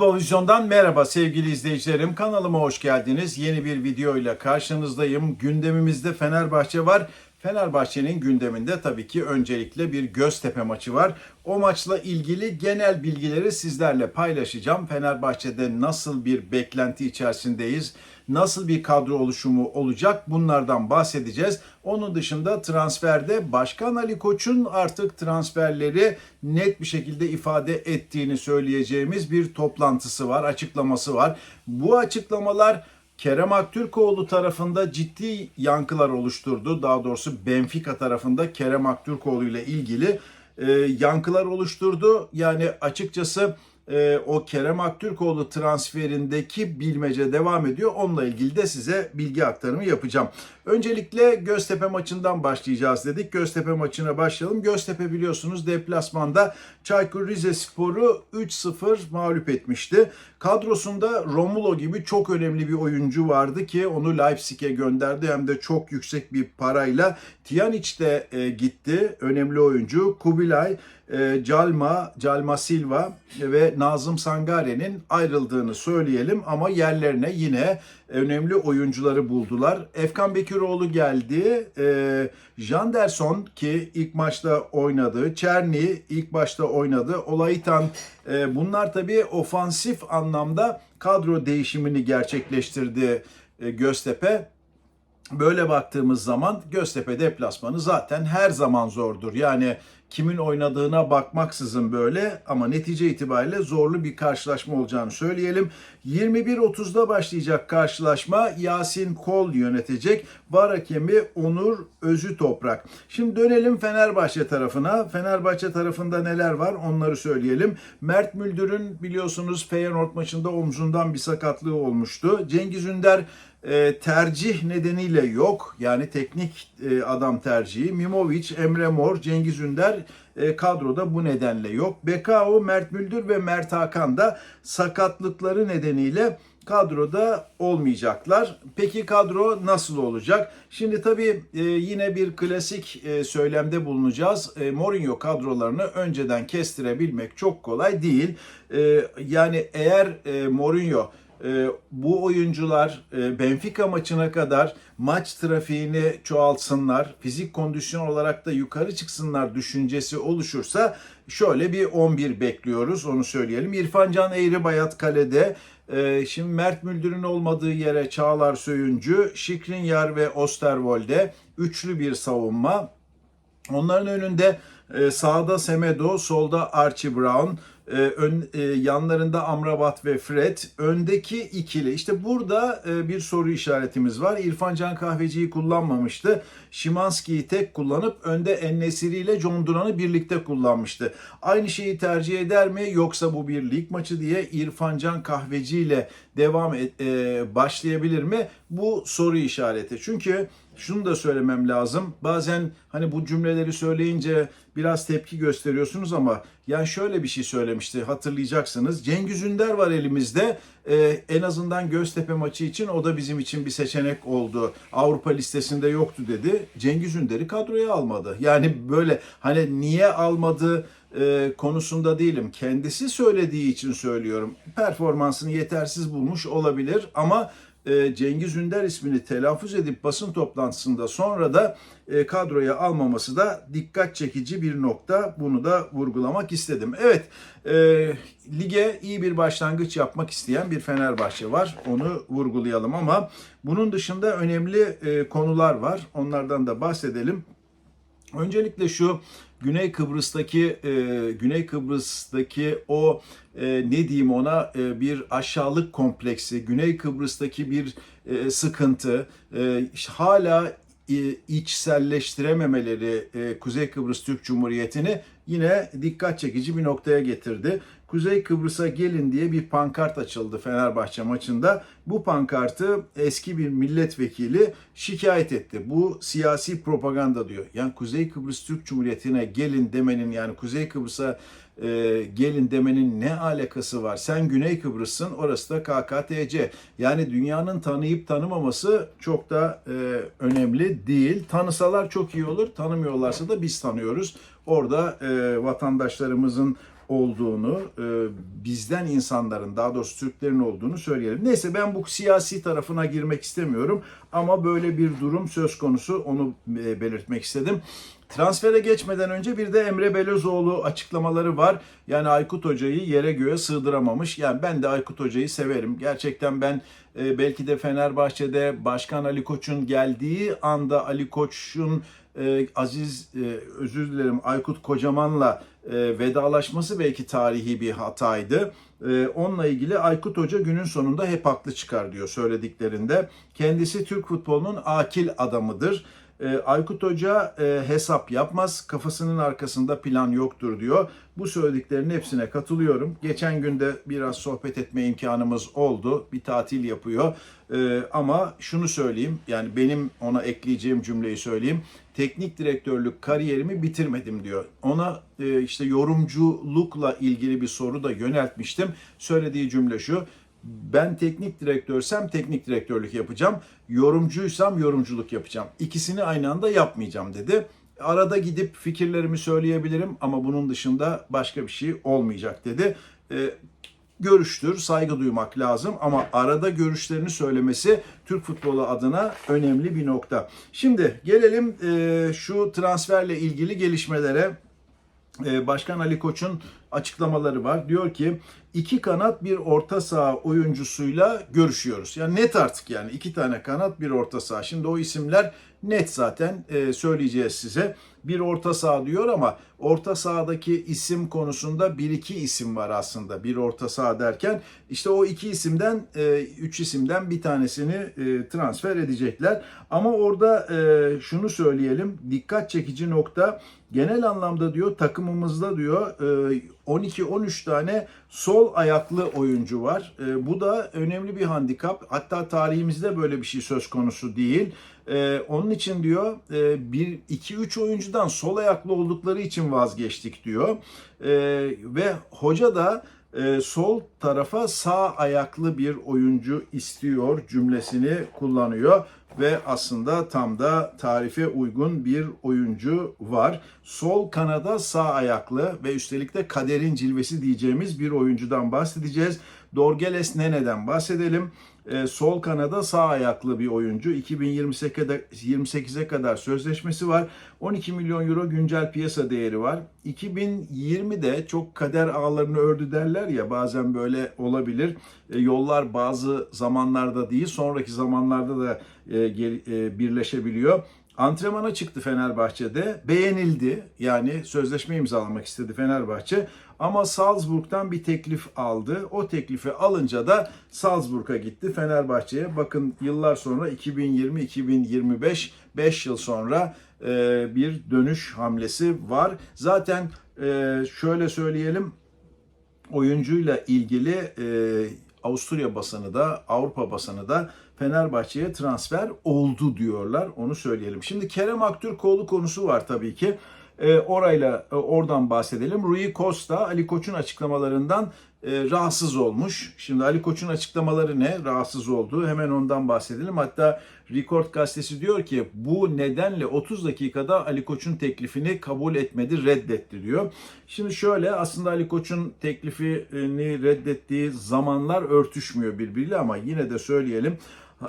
Futbol Vizyon'dan merhaba sevgili izleyicilerim. Kanalıma hoş geldiniz. Yeni bir video ile karşınızdayım. Gündemimizde Fenerbahçe var. Fenerbahçe'nin gündeminde tabii ki öncelikle bir Göztepe maçı var. O maçla ilgili genel bilgileri sizlerle paylaşacağım. Fenerbahçe'de nasıl bir beklenti içerisindeyiz? Nasıl bir kadro oluşumu olacak? Bunlardan bahsedeceğiz. Onun dışında transferde Başkan Ali Koç'un artık transferleri net bir şekilde ifade ettiğini söyleyeceğimiz bir toplantısı var, açıklaması var. Bu açıklamalar Kerem Aktürkoğlu tarafında ciddi yankılar oluşturdu. Daha doğrusu Benfica tarafında Kerem Aktürkoğlu ile ilgili e, yankılar oluşturdu. Yani açıkçası e, o Kerem Aktürkoğlu transferindeki bilmece devam ediyor. Onunla ilgili de size bilgi aktarımı yapacağım. Öncelikle Göztepe maçından başlayacağız dedik. Göztepe maçına başlayalım. Göztepe biliyorsunuz deplasmanda Çaykur Rizespor'u 3-0 mağlup etmişti. Kadrosunda Romulo gibi çok önemli bir oyuncu vardı ki onu Leipzig'e gönderdi hem de çok yüksek bir parayla. Tijanic de e, gitti. Önemli oyuncu. Kubilay, e, Calma, Calma Silva ve Nazım Sangare'nin ayrıldığını söyleyelim ama yerlerine yine önemli oyuncuları buldular. Efkan Bekiroğlu geldi. E, Janderson ki ilk maçta oynadı. Çerni ilk başta oynadı. Olaitan e, bunlar tabii ofansif anlamda kadro değişimini gerçekleştirdi e, Göztepe. Böyle baktığımız zaman Göztepe deplasmanı zaten her zaman zordur. Yani kimin oynadığına bakmaksızın böyle ama netice itibariyle zorlu bir karşılaşma olacağını söyleyelim. 21.30'da başlayacak karşılaşma Yasin Kol yönetecek. Var hakemi Onur Özü Toprak. Şimdi dönelim Fenerbahçe tarafına. Fenerbahçe tarafında neler var onları söyleyelim. Mert Müldür'ün biliyorsunuz Feyenoord maçında omzundan bir sakatlığı olmuştu. Cengiz Ünder e, tercih nedeniyle yok. Yani teknik e, adam tercihi. Mimovic, Emre Mor, Cengiz Ünder e, kadroda bu nedenle yok. Bekao, Mert Müldür ve Mert Hakan da sakatlıkları nedeniyle kadroda olmayacaklar. Peki kadro nasıl olacak? Şimdi tabii e, yine bir klasik e, söylemde bulunacağız. Mourinho kadrolarını önceden kestirebilmek çok kolay değil. Yani eğer Mourinho e, bu oyuncular e, Benfica maçına kadar maç trafiğini çoğaltsınlar, fizik kondisyon olarak da yukarı çıksınlar düşüncesi oluşursa şöyle bir 11 bekliyoruz onu söyleyelim. İrfan Can Eğribayat kalede, e, şimdi Mert Müldür'ün olmadığı yere Çağlar Söyüncü, Şikrinyar ve Osterwolde üçlü bir savunma. Onların önünde e, sağda Semedo, solda Archie Brown, e, ön, e, yanlarında Amrabat ve Fred. Öndeki ikili. İşte burada e, bir soru işaretimiz var. İrfan Can Kahveci'yi kullanmamıştı. Şimanski'yi tek kullanıp önde Ennesiri ile John Duran'ı birlikte kullanmıştı. Aynı şeyi tercih eder mi yoksa bu bir lig maçı diye İrfan Can Kahveci ile devam et, e, başlayabilir mi? Bu soru işareti. Çünkü şunu da söylemem lazım. Bazen hani bu cümleleri söyleyince biraz tepki gösteriyorsunuz ama yani şöyle bir şey söylemişti hatırlayacaksınız. Cengiz Ünder var elimizde. Ee, en azından Göztepe maçı için o da bizim için bir seçenek oldu. Avrupa listesinde yoktu dedi. Cengiz Ünder'i kadroya almadı. Yani böyle hani niye almadı e, konusunda değilim. Kendisi söylediği için söylüyorum. Performansını yetersiz bulmuş olabilir ama Cengiz Ünder ismini telaffuz edip basın toplantısında sonra da e, kadroya almaması da dikkat çekici bir nokta. Bunu da vurgulamak istedim. Evet, e, lige iyi bir başlangıç yapmak isteyen bir Fenerbahçe var. Onu vurgulayalım ama bunun dışında önemli e, konular var. Onlardan da bahsedelim. Öncelikle şu Güney Kıbrıs'taki e, Güney Kıbrıs'taki o e, ne diyeyim ona e, bir aşağılık kompleksi, Güney Kıbrıs'taki bir e, sıkıntı, e, hala içselleştirememeleri e, Kuzey Kıbrıs Türk Cumhuriyeti'ni yine dikkat çekici bir noktaya getirdi. Kuzey Kıbrıs'a gelin diye bir pankart açıldı Fenerbahçe maçında. Bu pankartı eski bir milletvekili şikayet etti. Bu siyasi propaganda diyor. Yani Kuzey Kıbrıs Türk Cumhuriyeti'ne gelin demenin yani Kuzey Kıbrıs'a e, gelin demenin ne alakası var? Sen Güney Kıbrıs'ın orası da KKTC. Yani dünyanın tanıyıp tanımaması çok da e, önemli değil. Tanısalar çok iyi olur. Tanımıyorlarsa da biz tanıyoruz. Orada e, vatandaşlarımızın olduğunu, e, bizden insanların, daha doğrusu Türklerin olduğunu söyleyelim. Neyse ben bu siyasi tarafına girmek istemiyorum ama böyle bir durum söz konusu onu e, belirtmek istedim. Transfere geçmeden önce bir de Emre Belözoğlu açıklamaları var. Yani Aykut Hoca'yı yere göğe sığdıramamış. Yani ben de Aykut Hoca'yı severim. Gerçekten ben e, belki de Fenerbahçe'de Başkan Ali Koç'un geldiği anda Ali Koç'un e, Aziz e, özür dilerim Aykut Kocaman'la e, vedalaşması belki tarihi bir hataydı. E, onunla ilgili Aykut Hoca günün sonunda hep haklı çıkar diyor söylediklerinde. Kendisi Türk futbolunun akil adamıdır. E, Aykut Hoca e, hesap yapmaz, kafasının arkasında plan yoktur diyor. Bu söylediklerinin hepsine katılıyorum. Geçen günde biraz sohbet etme imkanımız oldu. Bir tatil yapıyor. E, ama şunu söyleyeyim, yani benim ona ekleyeceğim cümleyi söyleyeyim. Teknik direktörlük kariyerimi bitirmedim diyor. Ona e, işte yorumculukla ilgili bir soru da yöneltmiştim. Söylediği cümle şu ben teknik direktörsem teknik direktörlük yapacağım. Yorumcuysam yorumculuk yapacağım. İkisini aynı anda yapmayacağım dedi. Arada gidip fikirlerimi söyleyebilirim ama bunun dışında başka bir şey olmayacak dedi. Ee, görüştür, saygı duymak lazım ama arada görüşlerini söylemesi Türk futbolu adına önemli bir nokta. Şimdi gelelim e, şu transferle ilgili gelişmelere. Ee, Başkan Ali Koç'un açıklamaları var. Diyor ki iki kanat bir orta saha oyuncusuyla görüşüyoruz. Yani net artık yani iki tane kanat bir orta saha. Şimdi o isimler net zaten e, söyleyeceğiz size. Bir orta saha diyor ama orta sahadaki isim konusunda bir iki isim var aslında. Bir orta saha derken işte o iki isimden, e, üç isimden bir tanesini e, transfer edecekler. Ama orada e, şunu söyleyelim, dikkat çekici nokta genel anlamda diyor takımımızda diyor e, 12-13 tane sol ayaklı oyuncu var. E, bu da önemli bir handikap. Hatta tarihimizde böyle bir şey söz konusu değil. E, onun için diyor e, bir 2-3 oyuncudan sol ayaklı oldukları için vazgeçtik diyor. E, ve hoca da e, sol tarafa sağ ayaklı bir oyuncu istiyor cümlesini kullanıyor ve aslında tam da tarife uygun bir oyuncu var. Sol kanada sağ ayaklı ve üstelik de kaderin cilvesi diyeceğimiz bir oyuncudan bahsedeceğiz. Dorgeles Nene'den bahsedelim. Ee, sol kanada sağ ayaklı bir oyuncu. 2028'e kadar sözleşmesi var. 12 milyon euro güncel piyasa değeri var. 2020'de çok kader ağlarını ördü derler ya bazen böyle olabilir. E, yollar bazı zamanlarda değil sonraki zamanlarda da e, e, birleşebiliyor. Antrenmana çıktı Fenerbahçe'de. Beğenildi. Yani sözleşme imzalamak istedi Fenerbahçe. Ama Salzburg'dan bir teklif aldı. O teklifi alınca da Salzburg'a gitti Fenerbahçe'ye. Bakın yıllar sonra 2020-2025 5 yıl sonra e, bir dönüş hamlesi var. Zaten e, şöyle söyleyelim oyuncuyla ilgili e, Avusturya basını da Avrupa basını da Fenerbahçe'ye transfer oldu diyorlar. Onu söyleyelim. Şimdi Kerem Aktürkoğlu konusu var tabii ki. E, orayla e, oradan bahsedelim. Rui Costa Ali Koç'un açıklamalarından e, rahatsız olmuş. Şimdi Ali Koç'un açıklamaları ne? Rahatsız olduğu. Hemen ondan bahsedelim. Hatta Record gazetesi diyor ki bu nedenle 30 dakikada Ali Koç'un teklifini kabul etmedi, reddetti diyor. Şimdi şöyle aslında Ali Koç'un teklifini reddettiği zamanlar örtüşmüyor birbiriyle ama yine de söyleyelim.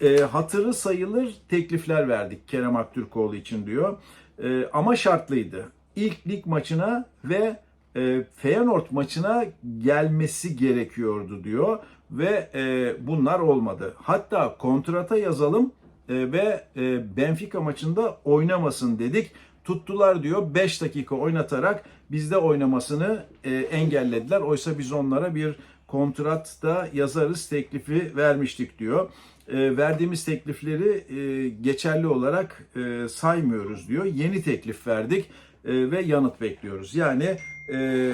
E, hatırı sayılır teklifler verdik Kerem Aktürkoğlu için diyor. E, ama şartlıydı. İlk lig maçına ve e, Feyenoord maçına gelmesi gerekiyordu diyor ve e, bunlar olmadı. Hatta kontrata yazalım e, ve e, Benfica maçında oynamasın dedik. Tuttular diyor 5 dakika oynatarak bizde oynamasını e, engellediler. Oysa biz onlara bir kontratta yazarız teklifi vermiştik diyor. E, verdiğimiz teklifleri e, geçerli olarak e, saymıyoruz diyor. Yeni teklif verdik e, ve yanıt bekliyoruz. Yani e,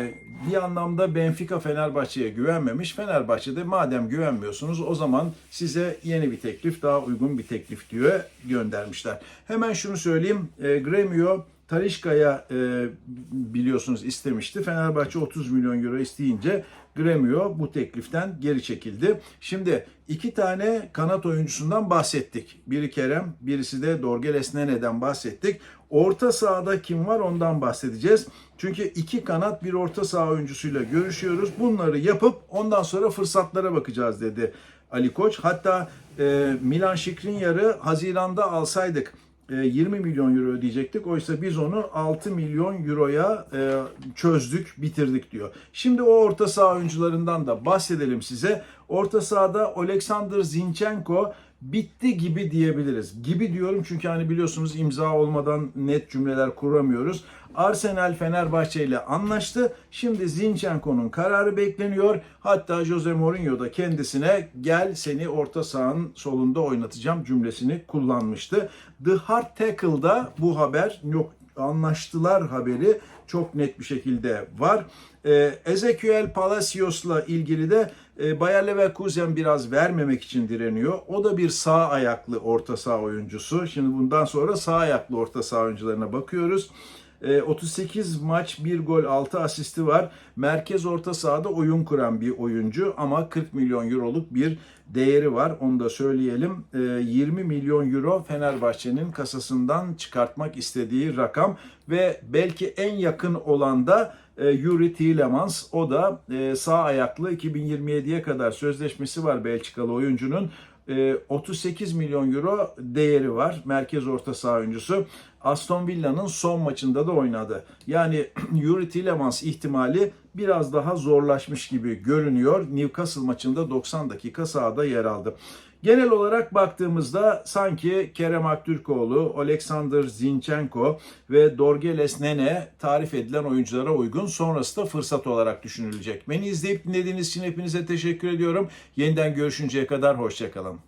bir anlamda Benfica Fenerbahçe'ye güvenmemiş. Fenerbahçe'de madem güvenmiyorsunuz o zaman size yeni bir teklif, daha uygun bir teklif diyor göndermişler. Hemen şunu söyleyeyim. E, Gremio Talişka'ya e, biliyorsunuz istemişti. Fenerbahçe 30 milyon euro isteyince Gremio bu tekliften geri çekildi. Şimdi iki tane kanat oyuncusundan bahsettik. Biri Kerem, birisi de Dorgeles Nene'den bahsettik. Orta sahada kim var ondan bahsedeceğiz. Çünkü iki kanat bir orta saha oyuncusuyla görüşüyoruz. Bunları yapıp ondan sonra fırsatlara bakacağız dedi Ali Koç. Hatta e, Milan Skriniar'ı Haziran'da alsaydık 20 milyon euro ödeyecektik. Oysa biz onu 6 milyon euroya e, çözdük, bitirdik diyor. Şimdi o orta saha oyuncularından da bahsedelim size. Orta sahada Oleksandr Zinchenko bitti gibi diyebiliriz. Gibi diyorum çünkü hani biliyorsunuz imza olmadan net cümleler kuramıyoruz. Arsenal Fenerbahçe ile anlaştı. Şimdi Zinchenko'nun kararı bekleniyor. Hatta Jose Mourinho da kendisine gel seni orta sahanın solunda oynatacağım cümlesini kullanmıştı. The Hard Tackle'da bu haber yok anlaştılar haberi çok net bir şekilde var. Ee, Ezekiel Palacios'la ilgili de e, Bayer Leverkusen biraz vermemek için direniyor. O da bir sağ ayaklı orta saha oyuncusu. Şimdi bundan sonra sağ ayaklı orta saha oyuncularına bakıyoruz. E, 38 maç 1 gol 6 asisti var. Merkez orta sahada oyun kuran bir oyuncu ama 40 milyon euroluk bir değeri var. Onu da söyleyelim. E, 20 milyon euro Fenerbahçe'nin kasasından çıkartmak istediği rakam ve belki en yakın olan da e, Yuri Tielemans. O da e, sağ ayaklı 2027'ye kadar sözleşmesi var Belçikalı oyuncunun. E, 38 milyon euro değeri var. Merkez orta saha oyuncusu. Aston Villa'nın son maçında da oynadı. Yani Yuri Tielemans ihtimali biraz daha zorlaşmış gibi görünüyor. Newcastle maçında 90 dakika sahada yer aldı. Genel olarak baktığımızda sanki Kerem Aktürkoğlu, Oleksandr Zinchenko ve Dorgeles Nene tarif edilen oyunculara uygun. Sonrası da fırsat olarak düşünülecek. Beni izleyip dinlediğiniz için hepinize teşekkür ediyorum. Yeniden görüşünceye kadar hoşçakalın.